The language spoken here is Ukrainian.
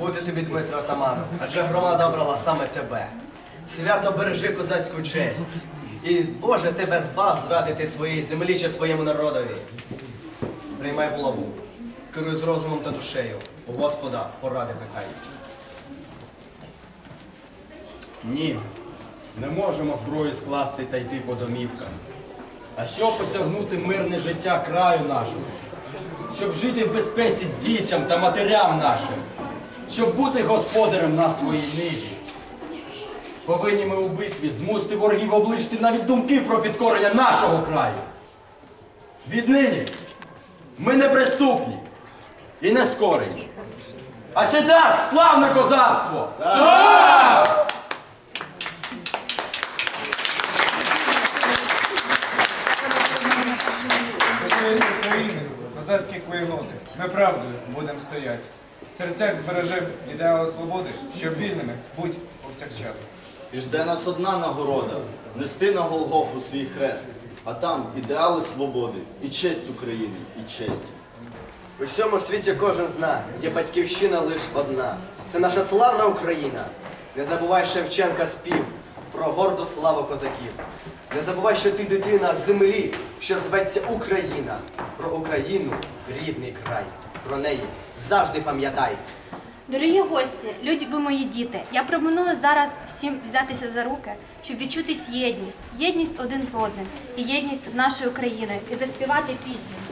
Бути тобі, Дмитро Атаманов, адже громада обрала саме тебе. Свято бережи козацьку честь. І Боже тебе збав зрадити своїй землі чи своєму народові. Приймай булаву, керуй з розумом та душею. У Господа поради питай. Ні, не можемо зброю скласти та йти по домівкам. А щоб осягнути мирне життя краю нашого, щоб жити в безпеці дітям та матерям нашим, щоб бути господарем на своїй ниві. Повинні ми у битві змусити ворогів обличити навіть думки про підкорення нашого краю. Віднині ми не преступні і не скорені. А чи так, славне козацтво? Так! За честь Козацькі клейноти, ми правдою будемо стояти. В серцях збережем ідеали свободи, щоб вільними будь повсякчас. І жде нас одна нагорода нести на Голгофу свій хрест, а там ідеали свободи, і честь України, і честь. У всьому світі кожен знає, є батьківщина лиш одна. Це наша славна Україна. Не забувай Шевченка спів про горду славу козаків. Не забувай, що ти дитина землі, що зветься Україна. Про Україну рідний край. Про неї завжди пам'ятай. Дорогі гості, любі мої діти, я пропоную зараз всім взятися за руки, щоб відчути єдність, єдність один з одним і єдність з нашою країною і заспівати пісню.